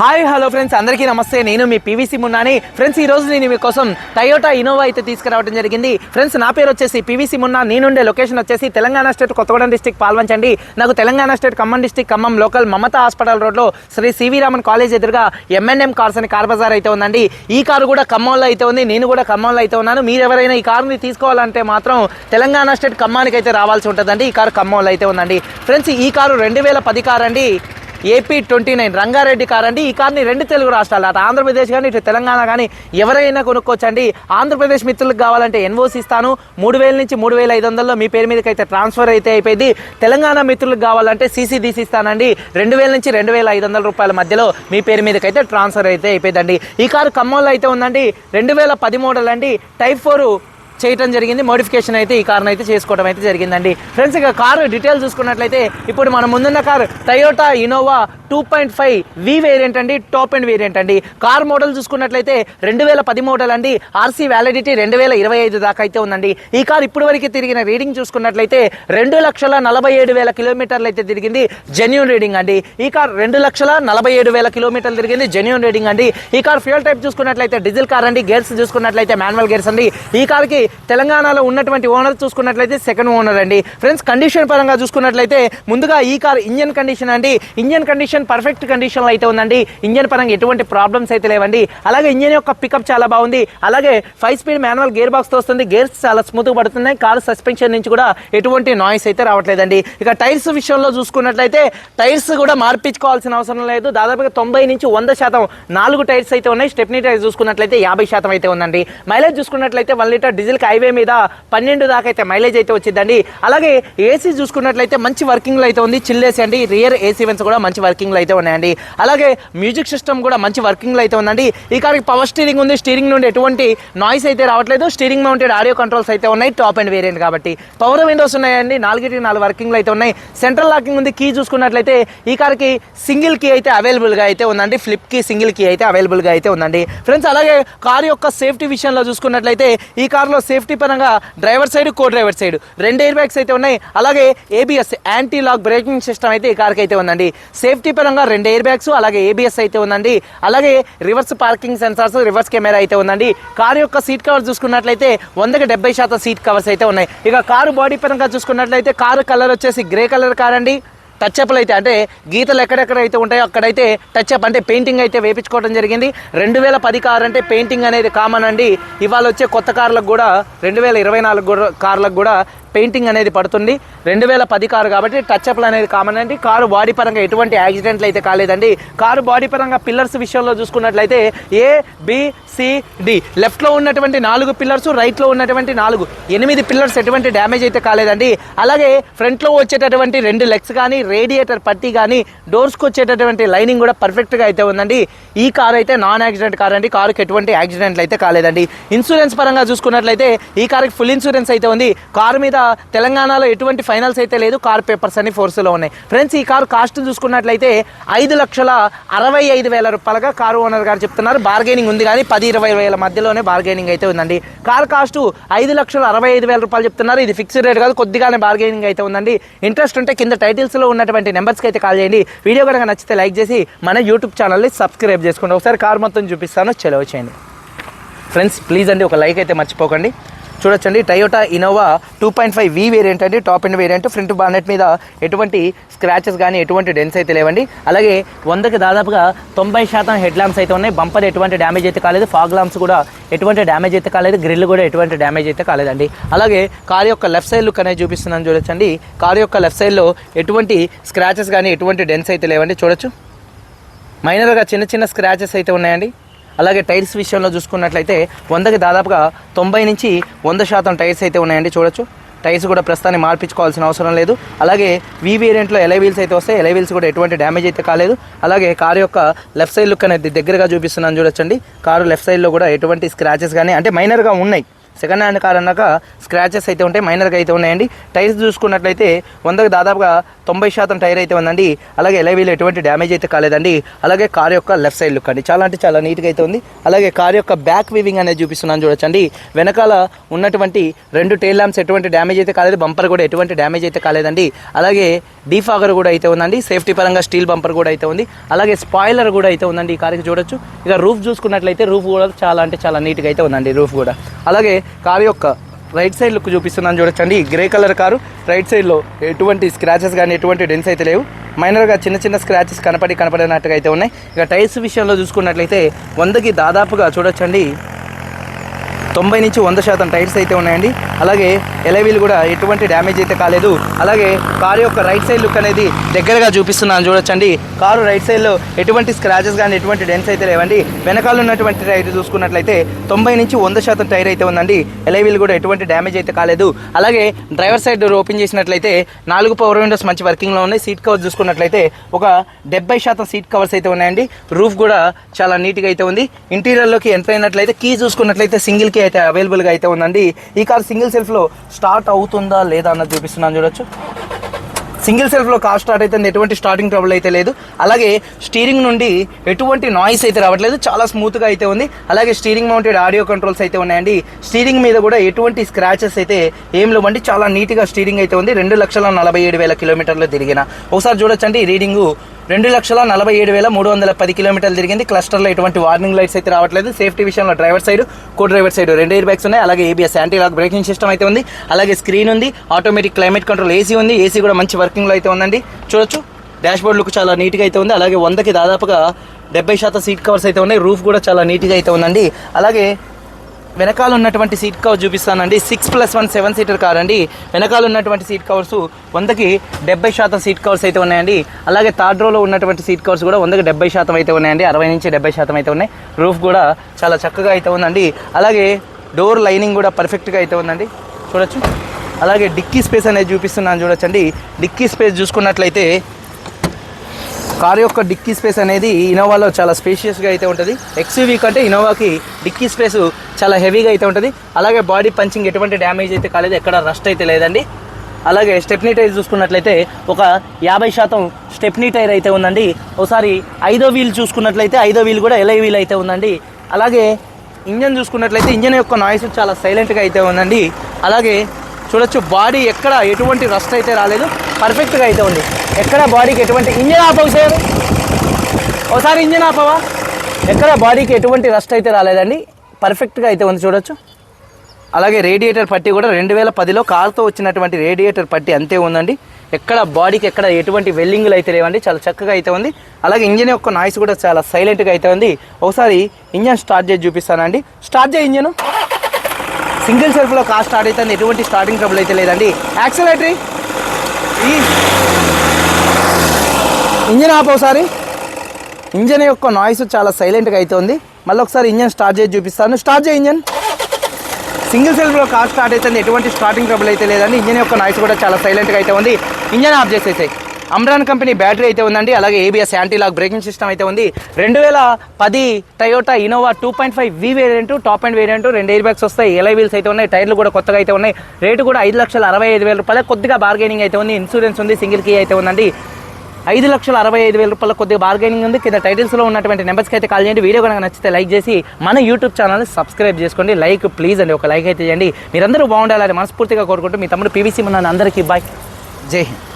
Hi hello friends. అందరికీ నమస్తే. నేను మీ పీవీసీ మున్నాని. ఫ్రెండ్స్ ఈ రోజు నేను మీకోసం టయోటా ఇనోవా అయితే తీసుకురావడం జరిగింది. ఫ్రెండ్స్ నా పేరు వచ్చేసి పీవీసీ మున్నా. నేనుండే లొకేషన్ వచ్చేసి తెలంగాణ స్టేట్ కొత్తగూడెం డిస్టిక్ పాల్వంచండి. నాకు Telangana state Khammam district Khammam local Mamata hospital రోడ్లో శ్రీ సివి రామన్ కాలేజ్ ఎదురుగా ఎంఎన్ఎం కార్స్ అని కార్ బజార్ అయితే ఉందండి. ఈ కారు కూడా ఖమ్మంలో అయితే ఉంది. నేను కూడా ఖమ్మంలో అయితే ఉన్నాను. మీరు ఎవరైనా ఈ కారుని తీసుకోవాలంటే మాత్రం తెలంగాణ స్టేట్ ఖమ్మానికి అయితే రావాల్సి ఉంటుందండి. ఈ కారు ఖమ్మంలో అయితే ఉందండి. ఫ్రెండ్స్ ఈ కారు రెండు వేల పది కారు అండి. AP twenty nine. Rangareddy car అండి ఈ కార్ని రెండు తెలుగు రాష్ట్రాలు అటు ఆంధ్రప్రదేశ్ కానీ ఇటు తెలంగాణ కానీ ఎవరైనా కొనుక్కోవచ్చండి. ఆంధ్రప్రదేశ్ మిత్రులకు కావాలంటే ఎన్ఓసి ఇస్తాను. మూడు వేల నుంచి మూడు వేల ఐదు వందల్లో మీ పేరు మీదకి అయితే ట్రాన్స్ఫర్ అయితే అయిపోయింది. తెలంగాణ మిత్రులకు కావాలంటే సీసీ తీసి ఇస్తానండి. రెండు వేల నుంచి రెండు వేల ఐదు వందల రూపాయల మధ్యలో మీ పేరు మీదకి అయితే ట్రాన్స్ఫర్ అయితే అయిపోయిందండి. ఈ కారు ఖమ్మంలో అయితే ఉందండి. రెండు వేల పది మోడల్ అండి. టైప్ ఫోర్ చేయటం జరిగింది. మోడిఫికేషన్ అయితే ఈ కార్ని అయితే చేసుకోవడం అయితే జరిగిందండి. ఫ్రెండ్స్ ఇక కారు డీటెయిల్స్ చూసుకున్నట్లయితే ఇప్పుడు మన ముందున్న car Toyota Innova two point five V variant అండి. టాప్ అండ్ వేరియంట్ అండి. కార్ మోడల్ చూసుకున్నట్లయితే రెండు వేల పది మోడల్ అండి. ఆర్సీ వ్యాలిడిటీ రెండు వేల ఇరవై ఐదు దాకా అయితే ఉందండి. ఈ కార్ ఇప్పటి వరకు తిరిగిన రీడింగ్ చూసుకున్నట్లయితే రెండు లక్షల నలభై ఏడు వేల కిలోమీటర్లు అయితే తిరిగింది. జెన్యున్ రీడింగ్ అండి. ఈ కార్ రెండు లక్షల నలభై ఏడు వేల కిలోమీటర్లు తిరిగింది. జెన్యున్ రీడింగ్ అండి. ఈ కార్ ఫ్యూల్ టైప్ చూసుకున్నట్లయితే డీజిల్ కార్ అండి. గేర్స్ చూసుకున్నట్లయితే మాన్యువల్ గేర్స్ అండి. ఈ కార్కి తెలంగాణలో ఉన్నటువంటి ఓనర్ చూసుకున్నట్లయితే సెకండ్ ఓనర్ అండి. ఫ్రెండ్స్ కండిషన్ పరంగా చూసుకున్నట్లయితే ముందుగా ఈ కార్ ఇంజన్ కండిషన్ అండి. ఇంజన్ కండిషన్ పర్ఫెక్ట్ కండిషన్లో అయితే ఉందండి. ఇంజన్ పరంగా ఎటువంటి ప్రాబ్లమ్స్ అయితే లేవండి. అలాగే ఇంజన్ యొక్క పికప్ చాలా బాగుంది. అలాగే ఫైవ్ స్పీడ్ మాన్యువల్ గేర్ బాక్స్తో వస్తుంది. గేర్స్ చాలా స్మూత్గా పడుతున్నాయి. కార్ సస్పెన్షన్ నుంచి కూడా ఎటువంటి నాయిస్ అయితే రావట్లేదండి. ఇక టైర్స్ విషయంలో చూసుకున్నట్లయితే టైర్స్ కూడా మార్పించుకోవాల్సిన అవసరం లేదు. దాదాపుగా తొంభై నుంచి వంద శాతం నాలుగు టైర్స్ అయితే ఉన్నాయి. స్టెప్నీ టైర్స్ చూసుకున్నట్లయితే యాభై శాతం అయితే ఉందండి. మైలేజ్ చూసుకున్నట్లయితే వన్ లీటర్ డీజిల్ హైవే మీద పన్నెండు దాకా అయితే మైలేజ్ అయితే వచ్చిందండి. అలాగే ఏసీ చూసుకున్నట్లయితే మంచి వర్కింగ్లో అయితే ఉంది. చిల్లేసి అండి. రియర్ ఏసీ వెన్స్ కూడా మంచి వర్కింగ్లో అయితే ఉన్నాయండి. అలాగే మ్యూజిక్ సిస్టమ్ కూడా మంచి వర్కింగ్లో అయితే ఉందండి. ఈ కార్కి పవర్ స్టీరింగ్ ఉంది. స్టీరింగ్ నుండి ఎటువంటి నాయిస్ అయితే రావట్లేదు. స్టీరింగ్ మౌంటెడ్ ఆడియో కంట్రోల్స్ అయితే ఉన్నాయి. టాప్ అండ్ వేరియంట్ కాబట్టి. పవర్ విండోస్ ఉన్నాయండి. నాలుగిటి నాలుగు వర్కింగ్లు అయితే ఉన్నాయి. సెంట్రల్ లాకింగ్ ఉంది. కీ చూసుకున్నట్లయితే ఈ కార్కి సింగిల్ కీ అయితే అవైలబుల్గా అయితే ఉందండి. ఫ్లిప్ కీ సింగిల్ కీ అయితే అవైలబుల్గా అయితే ఉందండి. ఫ్రెండ్స్ అలాగే కార్ యొక్క సేఫ్టీ విషయంలో చూసుకున్నట్లయితే ఈ కార్లో సేఫ్టీ పరంగా driver side co driver side. రెండు ఎయిర్ బ్యాగ్స్ అయితే ఉన్నాయి. అలాగే ABS anti lock braking system అయితే ఈ కార్కి అయితే ఉందండి. సేఫ్టీ పరంగా రెండు ఎయిర్ బ్యాగ్స్ అలాగే ఏబిఎస్ అయితే ఉందండి. అలాగే reverse parking sensors reverse camera అయితే ఉందండి. కార్ యొక్క సీట్ కవర్ చూసుకున్నట్లయితే వందకి డెబ్బై శాతం సీట్ కవర్స్ అయితే ఉన్నాయి. ఇక కారు బాడీ పరంగా చూసుకున్నట్లయితే కారు కలర్ వచ్చేసి గ్రే కలర్ కార్ అండి. టచ్అప్లు అయితే అంటే గీతలు ఎక్కడెక్కడైతే ఉంటాయో అక్కడైతే టచ్అప్ అంటే పెయింటింగ్ అయితే వేపించుకోవడం జరిగింది. రెండు వేల పది కార్ అంటే పెయింటింగ్ అనేది కామన్ అండి. ఇవాళ వచ్చే కొత్త కార్లకు కూడా రెండు వేల ఇరవై నాలుగు కార్లకు కూడా పెయింటింగ్ అనేది పడుతుంది. రెండు వేల పది కారు కాబట్టి టచ్ అప్లు అనేది కామన్ అండి. కారు బాడీ పరంగా ఎటువంటి యాక్సిడెంట్లు అయితే కాలేదండి. కారు బాడీ పరంగా పిల్లర్స్ విషయంలో చూసుకున్నట్లయితే ఏ బి సి డి లెఫ్ట్లో ఉన్నటువంటి నాలుగు పిల్లర్స్ రైట్లో ఉన్నటువంటి నాలుగు. ఎనిమిది పిల్లర్స్ ఎటువంటి డ్యామేజ్ అయితే కాలేదండి. అలాగే ఫ్రంట్లో వచ్చేటటువంటి రెండు లెగ్స్ కానీ రేడియేటర్ పట్టి కానీ డోర్స్కి వచ్చేటటువంటి లైనింగ్ కూడా పర్ఫెక్ట్గా అయితే ఉందండి. ఈ కార్ అయితే నాన్ యాక్సిడెంట్ కార్ అండి. కారుకి ఎటువంటి యాక్సిడెంట్లు అయితే కాలేదండి. ఇన్సూరెన్స్ పరంగా చూసుకున్నట్లయితే ఈ కార్కి ఫుల్ ఇన్సూరెన్స్ అయితే ఉంది. కారు మీద తెలంగాణలో ఎటువంటి ఫైనల్స్ అయితే లేదు కార్ పేపర్స్ అని ఫోర్స్లో ఉన్నాయి. ఫ్రెండ్స్ ఈ కారు కాస్ట్ చూసుకున్నట్లయితే ఐదు లక్షల అరవై ఐదు వేల రూపాయలుగా కారు ఓనర్ గారు చెప్తున్నారు. బార్గెనింగ్ ఉంది కానీ పది ఇరవై వేల మధ్యలోనే బార్గెనింగ్ అయితే ఉందండి. కార్ కాస్ట్ ఐదు లక్షల అరవై ఐదు వేల రూపాయలు చెప్తున్నారు. ఇది ఫిక్స్డ్ రేట్ కాదు కొద్దిగానే బార్గెనింగ్ అయితే ఉందండి. ఇంట్రెస్ట్ ఉంటే కింద టైటిల్స్లో ఉన్నటువంటి నెంబర్స్కి అయితే కాల్ చేయండి. వీడియో కనుక నచ్చితే లైక్ చేసి మన యూట్యూబ్ ఛానల్ని సబ్స్క్రైబ్ చేసుకోండి. ఒకసారి కార్ మొత్తం చూపిస్తాను చెలవ చేయండి. ఫ్రెండ్స్ ప్లీజ్ అండి ఒక లైక్ అయితే మర్చిపోకండి. చూడొచ్చండి. Toyota Innova two point five V variant అండి. Top and variant front bonnet మీద ఎటువంటి స్క్రాచెస్ కానీ ఎటువంటి డెన్స్ అయితే లేవండి. అలాగే వందకి దాదాపుగా తొంభై శాతం హెడ్ ల్యాంప్స్ అయితే ఉన్నాయి. బంపర్ ఎటువంటి డ్యామేజ్ అయితే కాలేదు. ఫాగ్ ల్యాంప్స్ కూడా ఎటువంటి డ్యామేజ్ అయితే కాలేదు. గ్రిల్ కూడా ఎటువంటి డ్యామేజ్ అయితే కాలేదండి. అలాగే కార్ యొక్క లెఫ్ట్ సైడ్ లుక్ అనేది చూపిస్తున్నాను చూడొచ్చండి. కార్ యొక్క లెఫ్ట్ సైడ్లో ఎటువంటి స్క్రాచెస్ కానీ ఎటువంటి డెన్స్ అయితే లేవండి. చూడొచ్చు. మైనర్గా చిన్న చిన్న స్క్రాచెస్ అయితే ఉన్నాయండి. అలాగే టైర్స్ విషయంలో చూసుకున్నట్లయితే వందకి దాదాపుగా తొంభై నుంచి వంద శాతం టైర్స్ అయితే ఉన్నాయండి చూడొచ్చు. టైర్స్ కూడా ప్రస్తుతాన్ని మార్పించుకోవాల్సిన అవసరం లేదు. అలాగే వీ వేరియంట్లో ఎలై వీల్స్ అయితే వస్తాయి ఎలై వీల్స్ కూడా ఎటువంటి డ్యామేజ్ అయితే కాలేదు. అలాగే కారు యొక్క లెఫ్ట్ సైడ్ లుక్ అనేది దగ్గరగా చూపిస్తున్నాను చూడొచ్చండి. కారు లెఫ్ట్ సైడ్లో కూడా ఎటువంటి స్క్రాచెస్ కానీ అంటే మైనర్గా ఉన్నాయి. సెకండ్ హ్యాండ్ కార్ అన్నాక స్క్రాచెస్ అయితే ఉంటాయి మైనర్గా అయితే ఉన్నాయండి. టైర్స్ చూసుకున్నట్లయితే వందకు దాదాపుగా తొంభై శాతం టైర్ అయితే ఉందండి. అలాగే ఎలవీలో ఎటువంటి డ్యామేజ్ అయితే కాలేదండి. అలాగే కార్ యొక్క లెఫ్ట్ సైడ్ లుక్ అండి. చాలా అంటే చాలా నీట్గా అయితే ఉంది. అలాగే కార్ యొక్క బ్యాక్ వీవింగ్ అనేది చూపిస్తున్నాను చూడొచ్చండి. వెనకాల ఉన్నటువంటి రెండు టైల్ ల్యాంప్స్ ఎటువంటి డ్యామేజ్ అయితే కాలేదు. బంపర్ కూడా ఎటువంటి డ్యామేజ్ అయితే కాలేదండి. అలాగే డీఫాగర్ కూడా అయితే ఉందండి. సేఫ్టీ పరంగా స్టీల్ బంపర్ కూడా అయితే ఉంది. అలాగే స్పాయిలర్ కూడా అయితే ఉందండి ఈ కార్కి చూడొచ్చు. ఇక రూఫ్ చూసుకున్నట్లయితే రూఫ్ కూడా చాలా అంటే చాలా నీట్గా అయితే ఉందండి. రూఫ్ కూడా. అలాగే కారు యొక్క రైట్ సైడ్ లుక్ చూపిస్తున్నాను చూడొచ్చండి. గ్రే కలర్ కారు రైట్ సైడ్లో ఎటువంటి స్క్రాచెస్ కానీ ఎటువంటి డెన్స్ అయితే లేవు. మైనర్గా చిన్న చిన్న స్క్రాచెస్ కనపడి కనపడినట్టుగా అయితే ఉన్నాయి. ఇక టైర్స్ విషయంలో చూసుకున్నట్లయితే వందకి దాదాపుగా చూడొచ్చండి. తొంభై నుంచి వంద శాతం టైర్స్ అయితే ఉన్నాయండి. అలాగే ఎలవీలు కూడా ఎటువంటి డ్యామేజ్ అయితే కాలేదు. అలాగే కారు యొక్క రైట్ సైడ్ లుక్ అనేది దగ్గరగా చూపిస్తున్నాను చూడొచ్చండి. కారు రైట్ సైడ్లో ఎటువంటి స్క్రాచెస్ కానీ ఎటువంటి డెన్స్ అయితే లేవండి. వెనకాల ఉన్నటువంటి టైర్ చూసుకున్నట్లయితే తొంభై నుంచి వంద శాతం టైర్ అయితే ఉందండి. ఎలవీలు కూడా ఎటువంటి డ్యామేజ్ అయితే కాలేదు. అలాగే డ్రైవర్ సైడ్ డోర్ ఓపెన్ చేసినట్లయితే నాలుగు పవర్ విండోస్ మంచి వర్కింగ్లో ఉన్నాయి. సీట్ కవర్ చూసుకున్నట్లయితే ఒక డెబ్బై శాతం సీట్ కవర్స్ అయితే ఉన్నాయండి. రూఫ్ కూడా చాలా నీట్గా అయితే ఉంది. ఇంటీరియర్లోకి ఎంటర్ అయినట్లయితే కీ చూసుకున్నట్లయితే సింగిల్ కీ అయితే అవైలబుల్గా అయితే ఉందండి. ఈ కార్ సింగిల్ సెల్ఫ్లో స్టార్ట్ అవుతుందా లేదా అన్నది చూపిస్తున్నాను చూడొచ్చు. సింగిల్ సెల్ఫ్లో కార్ స్టార్ట్ అయితే ఎటువంటి స్టార్టింగ్ ట్రబుల్ అయితే లేదు. అలాగే స్టీరింగ్ నుండి ఎటువంటి నాయిస్ అయితే రావట్లేదు చాలా స్మూత్గా అయితే ఉంది. అలాగే స్టీరింగ్ మౌంటెడ్ ఆడియో కంట్రోల్స్ అయితే ఉన్నాయండి. స్టీరింగ్ మీద కూడా ఎటువంటి స్క్రాచెస్ అయితే ఏం లేవండి చాలా నీట్గా స్టీరింగ్ అయితే ఉంది. రెండు లక్షల నలభై ఏడు వేల కిలోమీటర్లు తిరిగిన. ఒకసారి చూడొచ్చండి రీడింగు. రెండు లక్షల నలభై ఏడు వేల మూడు వందల పది కిలోమీటర్లు తిరిగింది. క్లస్టర్లో ఎటువంటి వార్నింగ్ లైట్స్ అయితే రావట్లేదు. సేఫ్టీ విషయంలో driver side co driver side రెండు ఎయిర్ బ్యాగ్స్ ఉన్నాయి. అలాగే ABS anti lock braking system అయితే ఉంది. అలాగే స్క్రీన్ ఉంది. ఆటోమేటిక్ క్లైమేట్ కంట్రోల్ ఏసీ ఉంది. ఏసీ కూడా మంచి వర్కింగ్లో అయితే ఉందండి. చూడొచ్చు. డాష్ బోర్డ్ లుక్ చాలా నీట్గా అయితే ఉంది. అలాగే వందకి దాదాపుగా డెబ్బై శాతం సీట్ కవర్స్ అయితే ఉన్నాయి. రూఫ్ కూడా చాలా నీట్గా అయితే ఉందండి. అలాగే వెనకాల ఉన్నటువంటి సీట్ కవర్ చూపిస్తానండి. Six plus one seven seater car అండి వెనకాల ఉన్నటువంటి సీట్ కవర్స్ వందకి డెబ్బై శాతం సీట్ కవర్స్ అయితే ఉన్నాయండి. అలాగే థర్డ్ రోలో ఉన్నటువంటి సీట్ కవర్స్ కూడా వందకి డెబ్బై శాతం అయితే ఉన్నాయండి. అరవై నుంచి డెబ్బై శాతం అయితే ఉన్నాయి. రూఫ్ కూడా చాలా చక్కగా అయితే ఉందండి. అలాగే డోర్ లైనింగ్ కూడా పర్ఫెక్ట్గా అయితే ఉందండి. చూడొచ్చు. అలాగే డిక్కీ స్పేస్ అనేది చూపిస్తున్నాను. చూడొచ్చండి. డిక్కీ స్పేస్ చూసుకున్నట్లయితే కార్ యొక్క డిక్కీ స్పేస్ అనేది ఇనోవాలో చాలా స్పేషియస్గా అయితే ఉంటుంది. ఎక్స్యూవీ కంటే ఇనోవాకి డిక్కీ స్పేస్ చాలా హెవీగా అయితే ఉంటుంది. అలాగే బాడీ పంచింగ్ ఎటువంటి డ్యామేజ్ అయితే కాలేదు ఎక్కడ రస్ట్ అయితే లేదండి. అలాగే స్టెప్నీ టైర్ చూసుకున్నట్లయితే ఒక యాభై శాతం స్టెప్నీ టైర్ అయితే ఉందండి. ఒకసారి ఐదో వీల్ చూసుకున్నట్లయితే ఐదో వీల్ కూడా ఎలై వీల్ అయితే ఉందండి. అలాగే ఇంజన్ చూసుకున్నట్లయితే ఇంజన్ యొక్క నాయిస్ చాలా సైలెంట్గా అయితే ఉందండి. అలాగే చూడొచ్చు. బాడీ ఎక్కడ ఎటువంటి రస్ట్ అయితే రాలేదు. పర్ఫెక్ట్గా అయితే ఉంది. ఎక్కడ బాడీకి ఎటువంటి ఇంజన్ ఆపవు సార్? ఒకసారి ఇంజన్ ఆపవా? ఎక్కడ బాడీకి ఎటువంటి రస్ట్ అయితే రాలేదండి. పర్ఫెక్ట్గా అయితే ఉంది చూడొచ్చు. అలాగే రేడియేటర్ పట్టి కూడా రెండు వేల పదిలో కారుతో వచ్చినటువంటి రేడియేటర్ పట్టి అంతే ఉందండి. ఎక్కడ బాడీకి ఎక్కడ ఎటువంటి వెల్లింగ్లు అయితే లేవండి. చాలా చక్కగా అయితే ఉంది. అలాగే ఇంజన్ యొక్క నాయిస్ కూడా చాలా సైలెంట్గా అయితే ఉంది. ఒకసారి ఇంజన్ స్టార్ట్ చేసి చూపిస్తానండి. స్టార్ట్ చేయి ఇంజను. సింగిల్ సెల్ఫ్లో కార్ స్టార్ట్ అయితే ఎటువంటి స్టార్టింగ్ ట్రబుల్ అయితే లేదండి. యాక్సిలేటరీ ఇంజిన్ ఇంజన్ ఒకసారి. ఇంజన్ యొక్క నాయిస్ చాలా సైలెంట్గా అయితే ఉంది. మళ్ళీ ఒకసారి ఇంజన్ స్టార్ట్ చేసి చూపిస్తాను. స్టార్ట్ చేయి ఇంజన్. సింగిల్ సెల్ఫ్లో కార్ స్టార్ట్ అయితే ఎటువంటి స్టార్టింగ్ ట్రబుల్ అయితే లేదండి. ఇంజన్ యొక్క నాయిస్ కూడా చాలా సైలెంట్గా అయితే ఉంది. ఇంజన్ ఆఫ్ చేసేసాయి. అమ్రాన్ కంపెనీ బ్యాటరీ అయితే ఉందండి అలాగే ఏబిఎస్ యాంటీలాక్ బ్రేకింగ్ సిస్టమ్ అయితే ఉంది. రెండు వేల పది Toyota Innova two point five V variant top and variant రెండు ఎయిర్ బ్యాగ్స్ వస్తాయి ఎలై వీల్స్ అయితే ఉన్నాయి టైర్లు కూడా కొత్తగా అయితే ఉన్నాయి. రేటు కూడా ఐదు లక్షల అరవై ఐదు వేల రూపాయలు కొద్దిగా బార్గెనింగ్ అయితే ఉంది ఇన్సూరెన్స్ ఉంది సింగిల్ కీ అయితే ఉందండి. ఐదు లక్షల అరవై ఐదు వేల రూపాయల కొద్దిగా బార్గెనింగ్ ఉంది. కింద టైటిల్స్లో ఉన్నటువంటి నెంబర్స్కి అయితే కాల్ చేయండి. వీడియో కనుక నచ్చితే లైక్ చేసి మన యూట్యూబ్ ఛానల్ని సబ్స్క్రైబ్ చేసుకోండి. లైక్ ప్లీజ్ అండి ఒక లైక్ అయితే చేయండి మీరందరూ బాగుండాలని మనస్ఫూర్తిగా కోరుకుంటూ మీ తమ్ముడు పీవీసీ మన అందరికీ బాయ్ జై హింద్.